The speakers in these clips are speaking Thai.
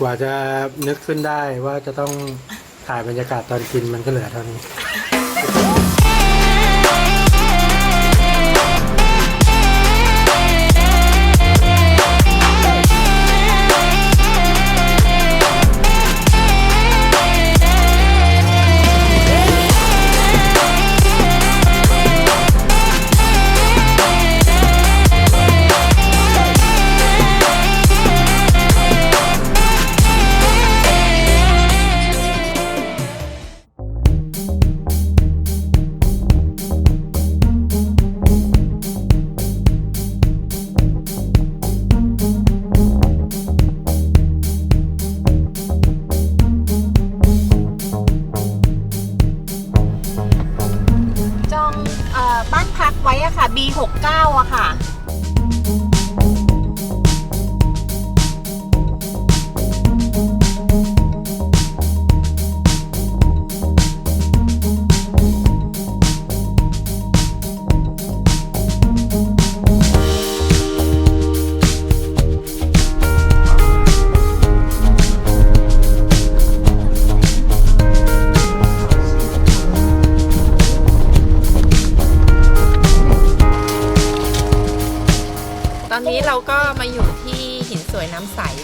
กว่าจะนึกขึ้นได้ว่าจะต้องถ่ายบรรยากาศตอนกินมันก็เหลือเท่านี้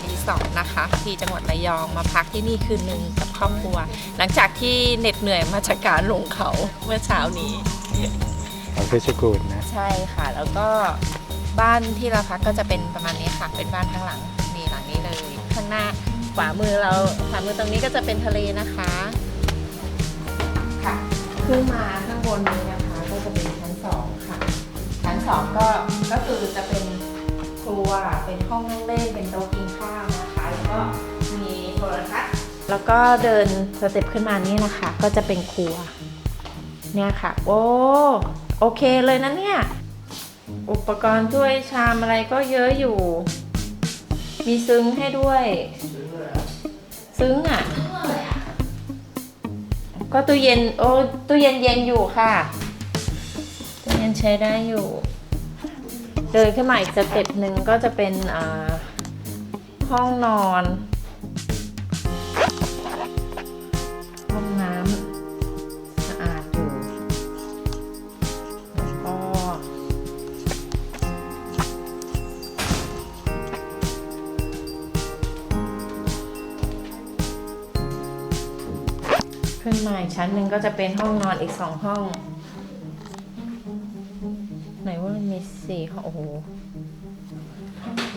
รีสอร์ทนะคะ ที่จังหวัดระยองมาพักที่นี่คืนหนึ่งกับครอบครัว หลังจากที่เหน็ดเหนื่อยมาจากการลงเขาเมื่อเช้านี้ของเพชรกูดนะใช่ค่ะ แล้วก็บ้านที่เราพักก็จะเป็นประมาณนี้ค่ะ เป็นบ้านข้างหลังนี่หลังนี้เลย ข้างหน้าขวามือเราขวามือตรงนี้ก็จะเป็นทะเลนะคะค่ะขึ้นมาข้างบนนี้นะคะ ก็จะเป็นชั้นสองค่ะ ชั้นสองก็ก็คือจะเป็น ครัว เป็นห้องนั่งเล่น เป็นโต๊ะกินข้าวนะคะ แล้วก็มีโทรทัศน์ แล้วก็เดินสเต็ปขึ้นมานี่นะคะ ก็จะเป็นครัว เนี่ยค่ะ โอ้โอเคเลยนะเนี่ย อุปกรณ์ถ้วยชามอะไรก็เยอะอยู่ มีซึ้งให้ด้วย ซึ้งอะ ก็ตู้เย็น โอ้ตู้เย็นเย็นอยู่ค่ะ ตู้เย็นใช้ได้อยู่ เดินขึ้นมาอีกสเต็ปหนึ่งก็จะเป็นห้องนอน ห้องน้ำสะอาดอยู่แล้วก็ขึ้นมาอีกชั้นหนึ่งก็จะเป็นห้องนอนอีกสองห้อง มันมีสี่ห้องโอ้โห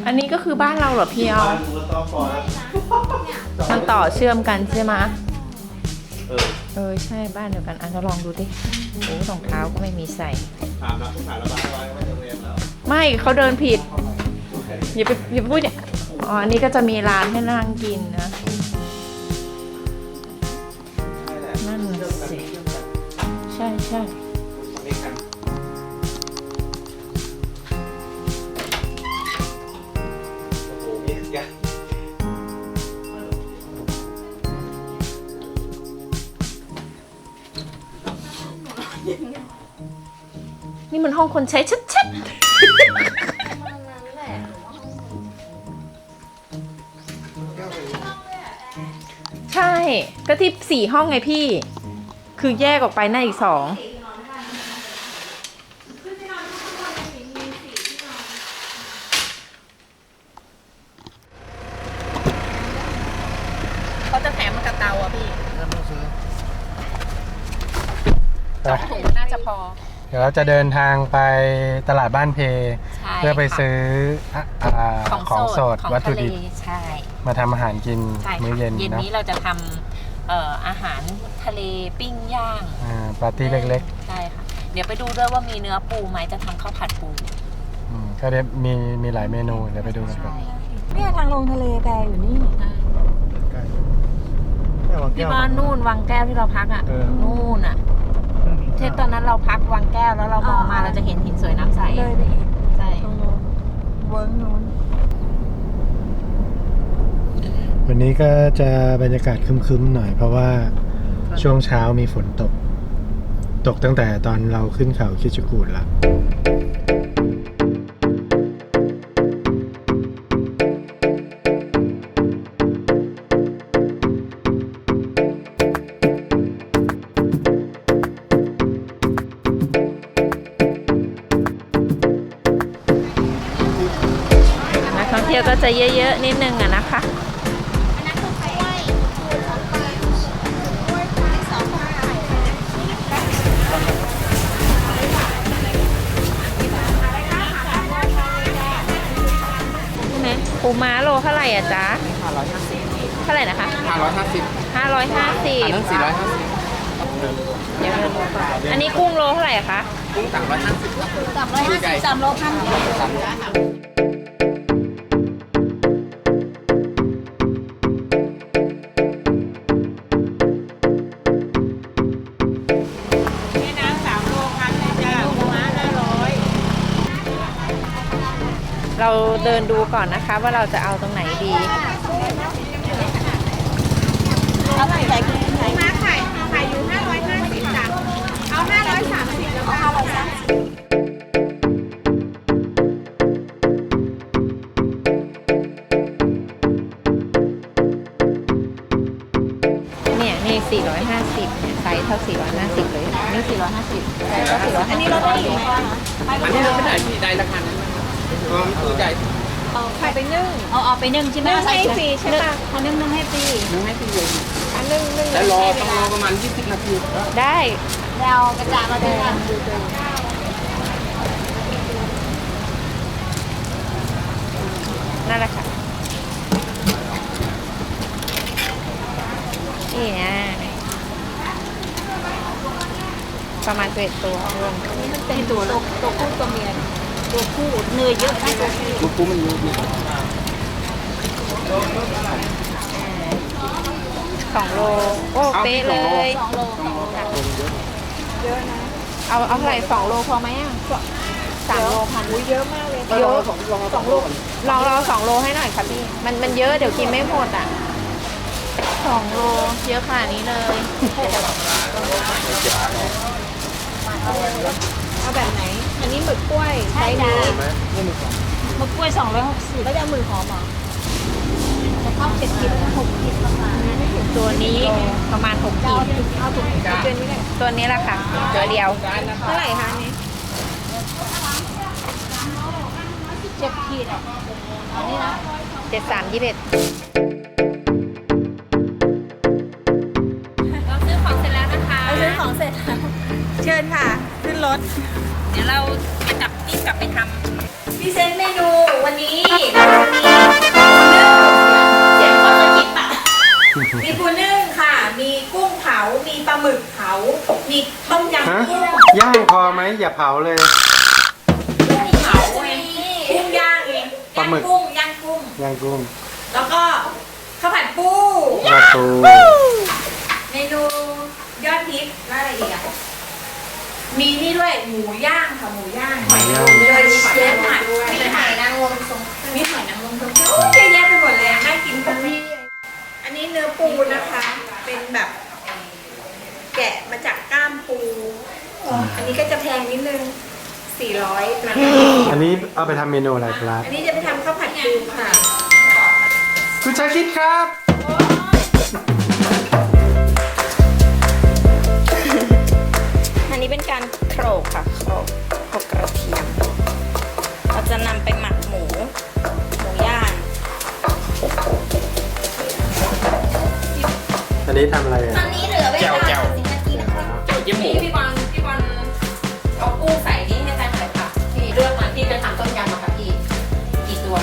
อันนี้ก็คือบ้านเราเหรอพี่เอามันต่อเชื่อมกันใช่ไหมะเออเออใช่บ้านเดียวกันอะเราลองดูดิโอ้รองเท้าก็ไม่มีใส่ ถามนักศึกษาระบายไว้ว่าโรงเรียนแล้วไม่เขาเดินผิด อย่าไปอย่าไปพูดอย่างอ๋ออันนี้ก็จะมีร้านให้นั่งกินนะ นั่นสิ ใช่ใช่ ห้องคนใช้ชัดๆ ใช่ ก็ที่สี่ห้องไงพี่ คือแยกออกไปหน้าอีกสอง เขาจะแถมมากับเตาอะพี่ ไป ถุงน่าจะพอ เดี๋ยวเราจะเดินทางไปตลาดบ้านเพ ใช่เพื่อไปค่ะซื้ออะอ่าของสดของวัตถุทะเลดิบใช่มาทำอาหารกินใช่ค่ะมื้อเย็นเย็นเนาะนี้เราจะทำเอ่ออาหารทะเลปิ้งย่างอ่าปาร์ตี้เล็กใช่ค่ะ เดี๋ยวไปดูด้วยว่ามีเนื้อปูไหมจะทำข้าวผัดปู ๆอืมก็ได้มีมีหลายเมนูเดี๋ยวไปดูกันก่อน ใช่เนี่ยทางลงทะเลแกอยู่นี่ที่บ้านนู่นวังแก้วที่เราพักอะเออ นู่นอะ ที่ตอนนั้นเราพักวังแก้วแล้วเรามองมาอ่าเราจะเห็นหินสวยน้ำใสเลยไปอีกใช่ตรงนู้นเวิร์กนู้นวันนี้ก็จะบรรยากาศครึ้มๆหน่อย เพราะว่าช่วงเช้ามีฝนตก ตกตั้งแต่ตอนเราขึ้นเขาคิดจกูดละ เยอะนิดนึงอะนะคะใช่ไหมปูม้าโลเท่าไหร่อะจ๊ะห้าร้อยห้าสิบเท่าไหร่นะคะห้าร้อยห้าสิบห้าร้อยห้าสิบอันนั้นสี่ร้อยห้าสิบเดี๋ยวอันนี้กุ้งโลเท่าไหร่คะ กุ้งสามร้อยห้าสิบสามร้อยห้าสิบสามโลพันสามร้อ เราเดินดูก่อนนะคะ ว่าเราจะเอาตรงไหนดีเอาไหนใส่กุ้งไหนมาขายขายอยู่550จ้ะเอา530แล้วก็ห้าร้อยสามสิบเนี่ยนี่450เนี่ยไซส์เท่า 450 เลย นี่ 450ไซส์เท่า450อันนี้เราได้อยู่ไหมคะอันนี้เราไม่ได้ที่ได้ราคานั้น อ๋อคือได้เอาไข่ไปนึ่งเอาเอาไปนึ่งใช่ไหมนึ่งให้ฟรีใช่ปะเขานึ่งนึ่งให้ฟรีนึงให้ที่เลยอันนึงนึงแล้วรอต้องรอประมาณยี่สิบนาทีได้แล้วกระจายมาด้วยกันนั่นแหละค่ะนี่นะประมาณเจ็ดตัวรวมนี่มันเป็นตัวตัวตัวคู่ตัวเมีย ตัวคู่เนยเยอะไหมตัวคู่ลูกกุ้งมันเยอะดีสองโลโอ้เป๊ะเลยสองโลสองโลเอาเอาเท่าไหร่สองโลพอไหมอะสามโลพันเยอะมากเลยเยอะสองลองสองลูกลองเราสองโลให้หน่อยค่ะพี่มันมันเยอะเดี๋ยวกินไม่หมดอะสองโลเยอะขนาดนี้เลยเอาแบบไหน อันนี้หมึกกล้วยใช้ดีหมึกกล้วยสองร้อยหกสิบแล้วจะเอาหมึกหอมเหรอจะเข้าเจ็ดขีดแล้วหกขีดประมาณนั้นตัวนี้ประมาณหกจะขีเอาดถุงเอาถุงเดือนนี้เลยตัวนี้แหละค่ะตัวเดียวเท่าไหร่คะอันนี้เจ็ดขีดอะอันนี้นะเจ็ดสามยี่สิบเอ็ดเราซื้อของเสร็จแล้วนะคะ เราซื้อของเสร็จแล้ว เชิญค่ะ ขึ้นรถเดี๋ยวเราจะกลับรีบกลับไปทพรีเซนต์เมนูวันนี้วันนี้เสียงก็จะคิดอะมีปูนึ่งค่ะ มีกุ้งเผา มีปลาหมึกเผา มีต้มยำฮะกุ้งย่างพอไหมอย่าเผาเลย กุ้งเผาไงกุ้งย่างไงปลาย่างหมึก กุ้งย่างกุ้ง ย่างกุ้งแล้วก็ข้าวผัดปู ปลาทูเมนูยอดฮิตแล้วอะไรอีกอะ มีนี่ด้วยหมูย่างค่ะหมูย่างหมูย่างเลยมีเชฟผัดด้วยมีหอยนางรมทรงมีหอยนางรมทรงเครื่องโอ้ยเยอะแยะไปหมดเลยอะน่ากินทั้งนี้อันนี้เนื้อปูนะคะ เป็นแบบแกะมาจากก้ามปู อันนี้ก็จะแพงนิดนึง400นะคะอันนี้เอาไปทำเมนูอะไรครับ อันนี้จะไปทำข้าวผัดปูค่ะ คุณชาคิดครับ นนี้เป็นการโขลกค่ะโขลกโขลกกระเทียม เราจะนำไปหมักหมู หมูย่าง อันนี้ทำอะไรอะตอนนี้เหลือเวลาสิบนาทีนะคะเจียวเยี่ยมหมูพี่บอลพี่บอลเอากุ้งใส่นี่ให้แฟนหน่อยค่ะพี่เลือกมาที่จะทำต้มยำมาค่ะพี่กี่ตัว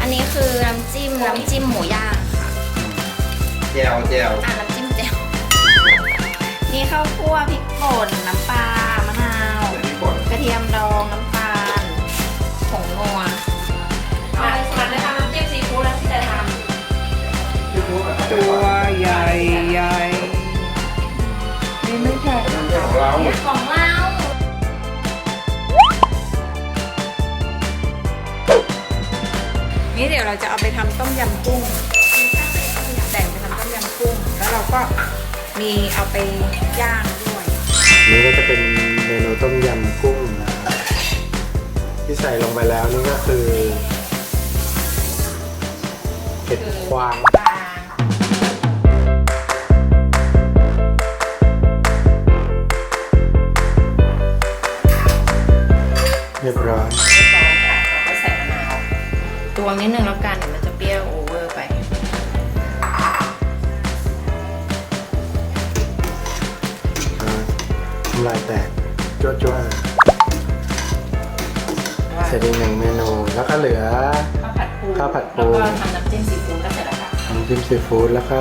อันนี้คือน้ำจิ้มน้ำจิ้มหมูย่างค่ะเจียวเจียวอ่าน้ำจิ้มแจ่วมีข้าวคั่วพริกป่นน้ำ ทียมดองน้ำตาลผงนัวมามาเลยทำน้ำจิ้มซีฟู้ดแล้วที่จะทตัวใหญ่ใหญ่ของเรานี่เดี๋ยวเราจะเอาไปทำต้มยำกุ้งแต่งไปทำต้มยำกุ้ง แล้วเราก็มีเอาไปย่างด้วย นี่ก็จะเป็นเมนูต้มยำกุ้งนะครับ ที่ใส่ลงไปแล้วนี่ก็คือเห็ดควาง ข้าวผัดปูข้าวผัดปูแล้วก็ทำน้ำจิ้มซีฟู้ดก็เสร็จแล้วค่ะน้ำจิ้มซีฟู้ดแล้วก็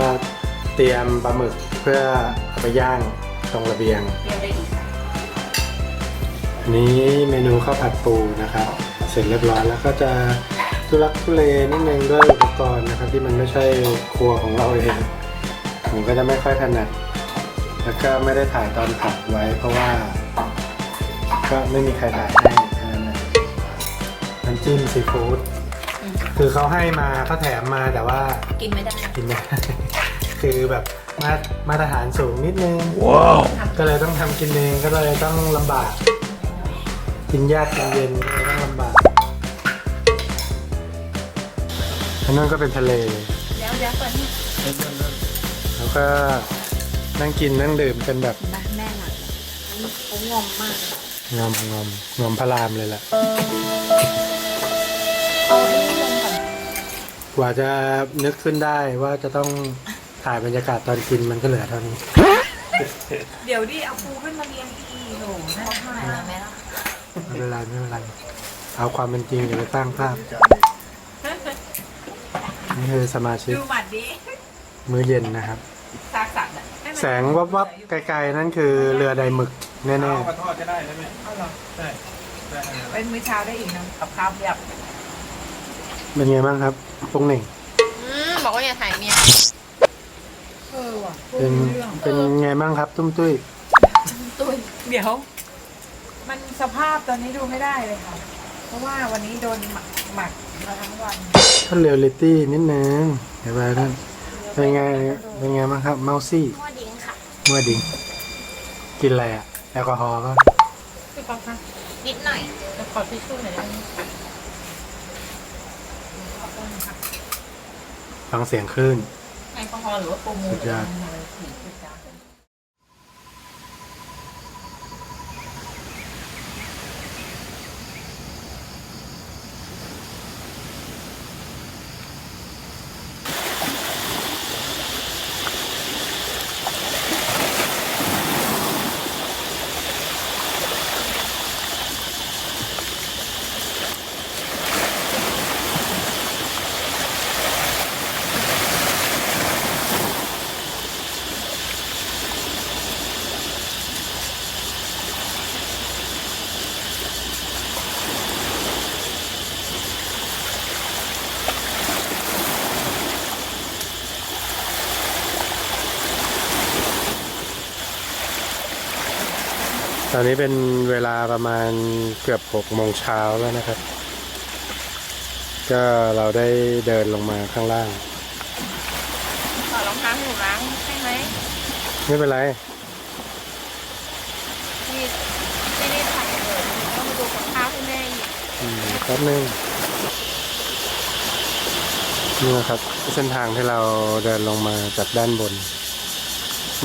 เตรียมปลาหมึกเพื่อเอาไปย่างตรงระเบียงเปรี้ยวได้อีกค่ะอันนี้เมนูข้าวผัดปูนะครับ เสร็จเรียบร้อยแล้วก็จะทุลักทุเลนิดนึงด้วยอุปกรณ์นะครับ ที่มันไม่ใช่ครัวของเราเองผมก็จะไม่ค่อยถนัดแล้วก็ไม่ได้ถ่ายตอนผัดไว้ เพราะว่า ก็ไม่มีใครถ่ายให้แค่นั้นแหละน้ำจิ้มซีฟู้ด คือเขาให้มาเขาแถมมาแต่ว่ากินไม่ได้กินไม่ได้คือแบบมามาตรฐานสูงนิดนึงก็เลยต้องทำกินเองก็เลยต้องลำบาก กินยากกินเย็นก็เลยต้องลำบากอันนั้นก็เป็นทะเลเดี๋ยวเดี๋ยวก่อนนี่แล้วก็นั่งกินนั่งดื่มเป็นแบบบ้านแม่หลังเขางอมมาก งอมงอมงอมพระรามเลยแหละ กว่าจะนึกขึ้นได้ว่าจะต้องถ่ายบรรยากาศตอนกินมันก็เหลือเท่านี้ เดี๋ยวดิเอาปูขึ้นมาเรียงอีกโหน่าทานแม่ล่ะไม่เป็นไรไม่เป็นไร เอาความเป็นจริงอย่าไปสร้างภาพ นี่คือสมาชิก ดูหมัดดิมื้อเย็นนะครับ ซากสัตว์อะให้มันแสงวับวับๆไกลๆ นั่นคือเรือใดหมึกแน่เอามาทอดก็ได้นะแม่เอาเหรอใช่ได้ เป็นมื้อเช้าได้อีกนะกับข้าวเรียบ ๆ เป็นไงบ้างครับ ปุ้งเหน่ง อืมบอกว่าอย่าถ่ายเมียเออว่ะเป็นเป็นไงบ้างครับ ตุ้มตุ้ยเดี๋ยว มันสภาพตอนนี้ดูไม่ได้เลยค่ะ เพราะว่าวันนี้โดนหมักหมักมาทั้งวันท่านเรียลลิตี้นิดนึงเดี๋ยวไปท่านเป็นไงเป็นไงบ้างครับเมาซี่หม้อดิ้งค่ะเมื่อดิง กินอะไรอะแอลกอฮอล์ก็พี่ป๊อกคะนิดหน่อยจะขอทิชชู่หน่อยได้ไหม ฟังเสียงคลื่น แอลกอฮอล์หรือว่าโปรโมสุดยอด ตอนนี้เป็นเวลาประมาณเกือบหกโมงเช้าแล้วนะครับ ก็เราได้เดินลงมาข้างล่างขอรองเท้าให้หนูล้างใช่ไหมไม่เป็นไรนี่ไม่ได้ถ่ายเลยต้องมาดูกับข้าวให้แม่อีกอืมแป๊บนึงนี่นะครับเส้นทางที่เราเดินลงมาจากด้านบน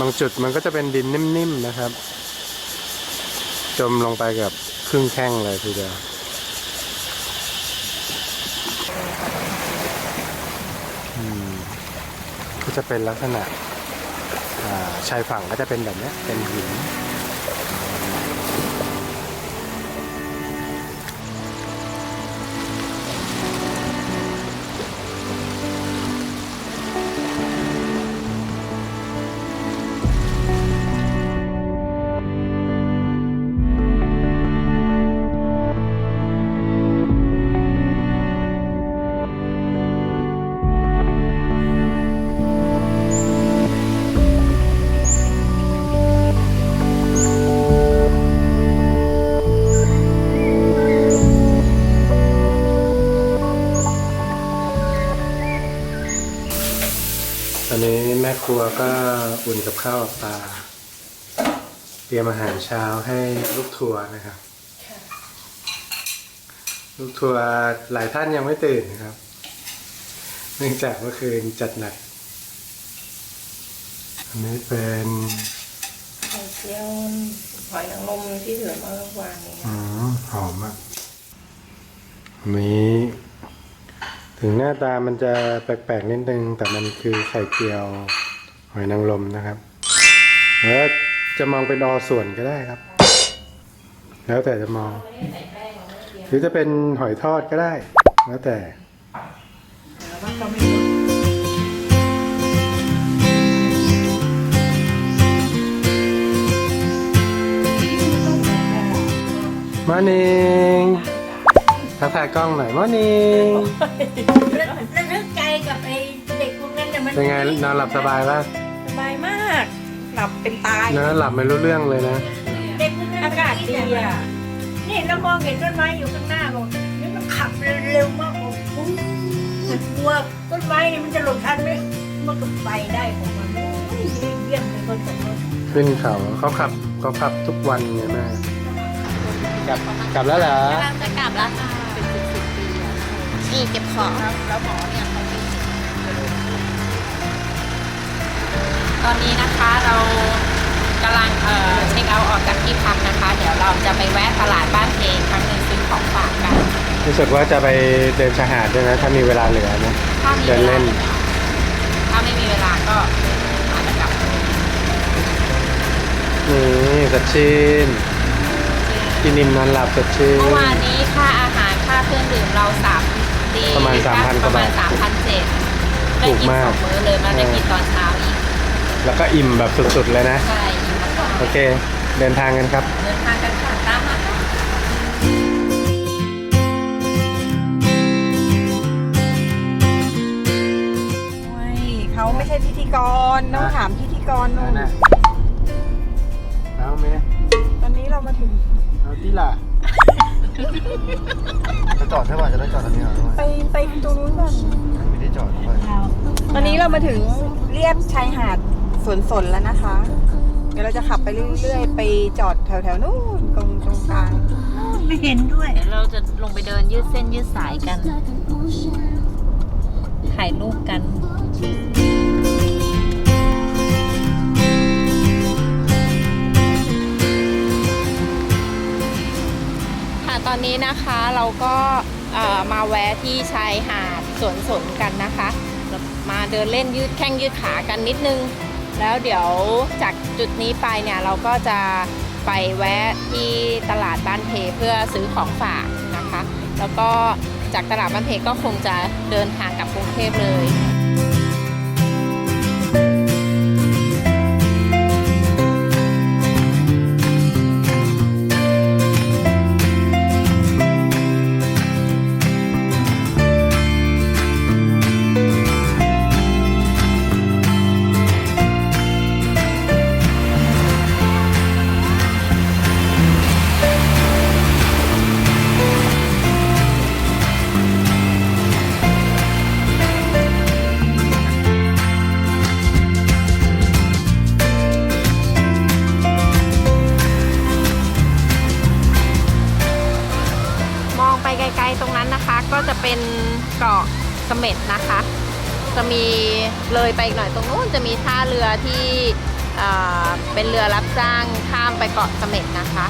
บางจุดมันก็จะเป็นดินนิ่มๆนะครับ จมลงไปกับครึ่งแข้งเลยทีเดียวอืมก็จะเป็นลักษณะอ่าชายฝั่งก็จะเป็นแบบนี้เป็นหิน รัวก็อุ่นกับข้าวกับปลาเตรียมอาหารเช้าให้ลูกทัวร์นะครับ ลูกทัวร์หลายท่านยังไม่ตื่นนะครับ เนื่องจากเมื่อคืนจัดหนัก อันนี้เป็นไข่เจียวหอยนางรมที่เหลือเมื่อวานนี้อืมหอมมากอันนี้ ถึงหน้าตามันจะแปลกๆนิดนึง แต่มันคือไข่เจียว หอยนางรมนะครับ แล้วจะมองเป็นอส่วนก็ได้ครับ แล้วแต่จะมอง หรือจะเป็นหอยทอดก็ได้ แล้วแต่มอนิ่งทักทายกล้องหน่อยมอร์นิ่งแล้วนึกใจกับไอ้เด็กพวกนั้นเนี่ย มันเป็นไงนอนหลับสบายป่ะสบายมาก หลับเป็นตาย นอนหลับไม่รู้เรื่องเลยนะ เด็กพวกนั้นอากาศดีอะนี่เรามองเห็นต้นไม้อยู่ข้างหน้าบอกนี่มันขับเร็วมากบอกอู้กลัวต้นไม้นี่มันจะหลบทันไหมมันก็ไปได้ของมันโอ้ยเยี่ยมเลยคนสองคนขึ้นเขาเขาขับเขาขับทุกวันไงแม่กลับกลับแล้วเหรอกำลังจะกลับแล้วค่ะเป็นสิบสิบปีอะนี่เก็บของแล้วหมอเนี่ย ตอนนี้นะคะเรากำลังเอ่อเช็คเอาท์ออกจากที่พักนะคะ เดี๋ยวเราจะไปแวะตลาดบ้านเพลงครั้งหนึ่งซื้อของฝากกัน รู้สึกว่าจะไปเดินชายหาดด้วยนะ ถ้ามีเวลาเหลือนะ ถ้ามีเดินเวเล่ลานถ้าไม่มีเวลาก็อาจจะกลับนี่สดชื่นกินนิ่มนอนหลับสดชื่น เมื่อวานนี้ค่าอาหารค่าเครื่องดื่มเราสามดีประมาณ3,000ประมาณกว่าบาทสามพันเจ็ดถูได้กกินมาสกองมื้อเลยมาได้กินตอนเช้าอีก แล้วก็อิ่มแบบสุดๆเลยนะ ใช่อิ่มมากโอเค เดินทางกันครับๆเดินทางกันค่ะตามมาค่ะเขาไม่ใช่พิธีกรต้องถามพิธีกรนู่นเอาไหมตอนนี้เรามาถึงเอาที่ล่ะจะจอดใช่ป่ะจะได้จอดตรงนี้เหรอไปไปตรงนู้นก่อนไม่ได้จอดด้วยตอนนี้เรามาถึงเรียบชายหาด สวนสนแล้วนะคะ เดี๋ยวเราจะขับไปเรื่อยๆ ไปจอดแถวๆนู้นตรงตรงกลางไม่เห็นด้วย เดี๋ยวเราจะลงไปเดินยืดเส้นยืดสายกัน ถ่ายรูปกัน ค่ะตอนนี้นะคะเราก็เอ่อมาแวะที่ชายหาดสวนสนกันนะคะ มาเดินเล่นยืดแข้งยืดขากันนิดนึง แล้วเดี๋ยวจากจุดนี้ไปเนี่ยเราก็จะไปแวะที่ตลาดบ้านเพเพื่อซื้อของฝากนะคะ แล้วก็จากตลาดบ้านเพก็คงจะเดินทางกลับกรุงเทพเลย ก็จะเป็นเกาะเสม็ดนะคะ จะมีเลยไปอีกหน่อยตรงนู้นจะมีท่าเรือที่เป็นเรือรับจ้างข้ามไปเกาะเสม็ดนะคะ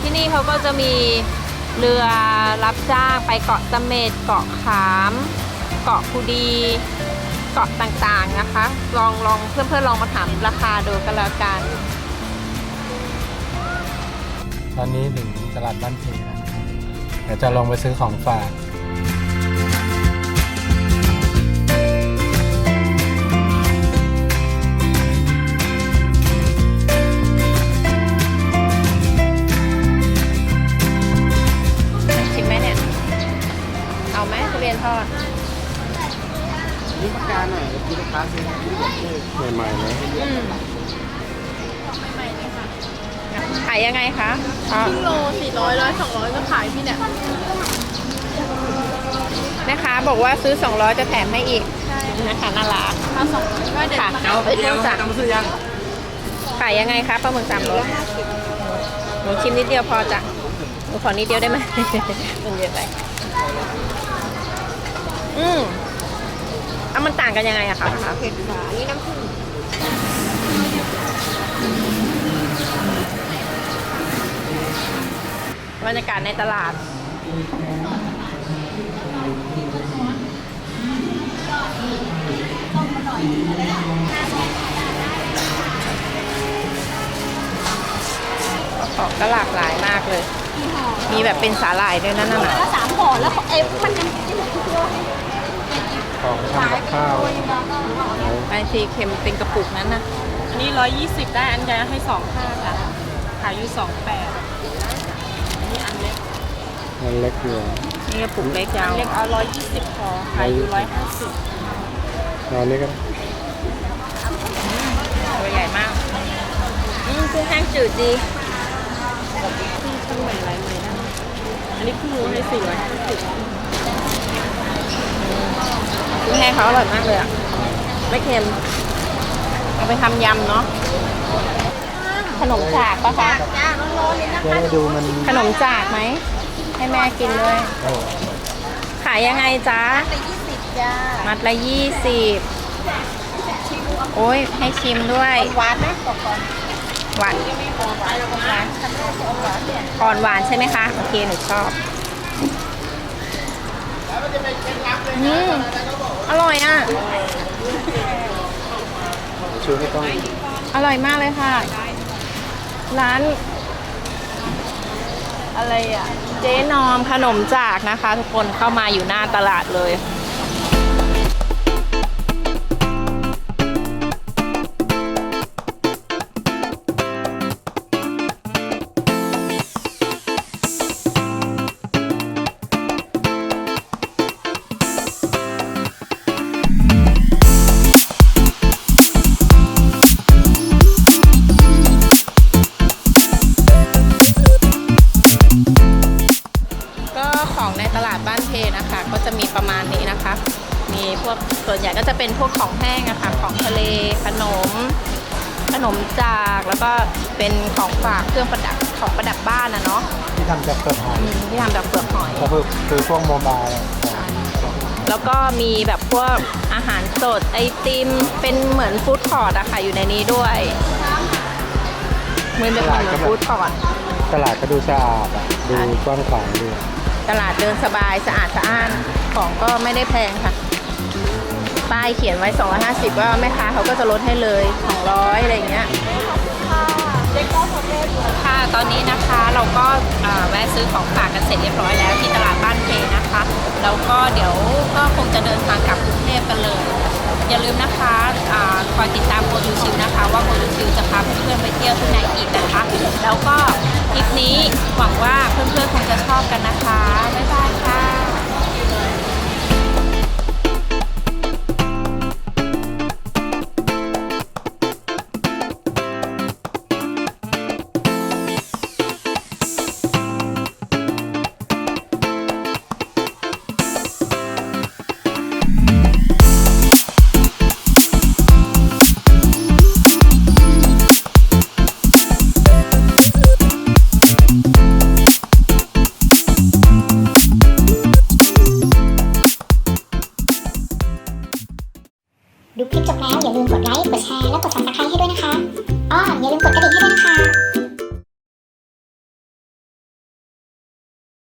ที่นี่เขาก็จะมีเรือรับจ้างไปเกาะเสม็ดเกาะขาม เกาะคูดี เกาะต่างๆนะคะ ลองลองเพื่อนๆลองมาถามราคาดูกันแล้วกัน ตอนนี้ถึงตลาดบ้านเพแล้ว เดี๋ยวจะลงไปซื้อของฝากชิมไหมเนี่ย เอาไหมทุเรียนทอด นี่ประการหน่อยคือลูกค้าซื้อที่บอกเลยใหม่ๆเลย ขายยังไงคะครึ่งโลสี่ร้อยร้อยสองร้อยก็ขายที่เนี่ยนะคะบอกว่าซื้อ 200 จะแถมให้อีกนะคะน่ารักถ้าสองค่ะ เจ้าไปเดียวสั่งจำซื้อยังขายยังไงคะปลาหมึกสามรสหนูชิมนิดเดียวพอจ้ะหนูขอนิดเดียวได้ไหม มันเยอะไปอืมอะมันต่างกันยังไงอะคะเผ็ดหวานนี่น้ำผึ้ง บรรยากาศในตลาด ของก็หลากหลายมากเลย มีแบบเป็นสาหร่ายด้วยนั่นน่ะก็สามห่อแล้วเอฟมันยังกินทุกโลกของทำกับข้าวไอซีเค็มเป็นกระปุกนั้นนะอันนี้ร้อยี่สิบได้ อันยาให้ 25ค่ะ ขายอยู่สองแปด มันเล็กอยู่นี่กระปุกเล็กยาวเล็กเอาร้อยยี่สิบพอขายอยู่ร้อยห้าสิบเอาอันนี้ก็ได้ตัวใหญ่มากอืมกุ้งแห้งจืดดีตั้งใหม่หลายใหม่ได้อันนี้คู่ให้สี่ร้อยห้าสิบกุ้งแห้งเขาอร่อยมากเลยอะไม่เค็มเอาไปทำยำเนาะขนมจากปะคะ จ้าร้อนๆเลยนะจะได้ดูมัน ขนมจากไหม ให้แม่กินด้วยโอ้ขายยังไงจ๊ะแต่ยี่สิบจ้ามัดละยี่สิบโอ้ยให้ชิมด้วย หวานไหมบอกก่อนหวานหวานเราก็หวานทำได้จะเอาหวานเนี่ยอ่อนหวานใช่ไหมคะ โอเค หนูชอบอืมอร่อยอะ ชูไม่ต้องอร่อยมากเลยค่ะ ร้าน อะไรอะ เจ๊นอมขนมจากนะคะ ทุกคนเข้ามาอยู่หน้าตลาดเลย ที่ทำจากเปลือกหอยอืมที่ทำจากเปลือกหอยก็คือคือพวกโมบายแล้วก็มีแบบพวกอาหารสดไอติม เป็นเหมือนฟู้ดคอร์ทอะค่ะอยู่ในนี้ด้วยเหมือนเป็นเหมือนฟู้ดคอร์ทตลาดก็ดูสะอาดอะดูกว้างขวางดีตลาดเดินสบายสะอาดสะอ้านของก็ไม่ได้แพงค่ะป้ายเขียนไว้ 250 ว่าแม่ค้าเขาก็จะลดให้เลย 200 อะไรอย่างเงี้ย ค่ะ ตอนนี้นะคะเราก็แวะซื้อของฝากกันเสร็จเรียบร้อยแล้วที่ตลาดบ้านเพนะคะ แล้วก็เดี๋ยวก็คงจะเดินทางกลับกรุงเทพกันเลย อย่าลืมนะคะอคอยติดตามโคดูชิวนะคะ ว่าโคดูชิวจะพาเพื่อนๆไปเที่ยวที่ไหนอีกนะคะ แล้วก็คลิปนี้หวังว่าเพื่อนๆคงจะชอบกันนะคะบ๊ายบายค่ะ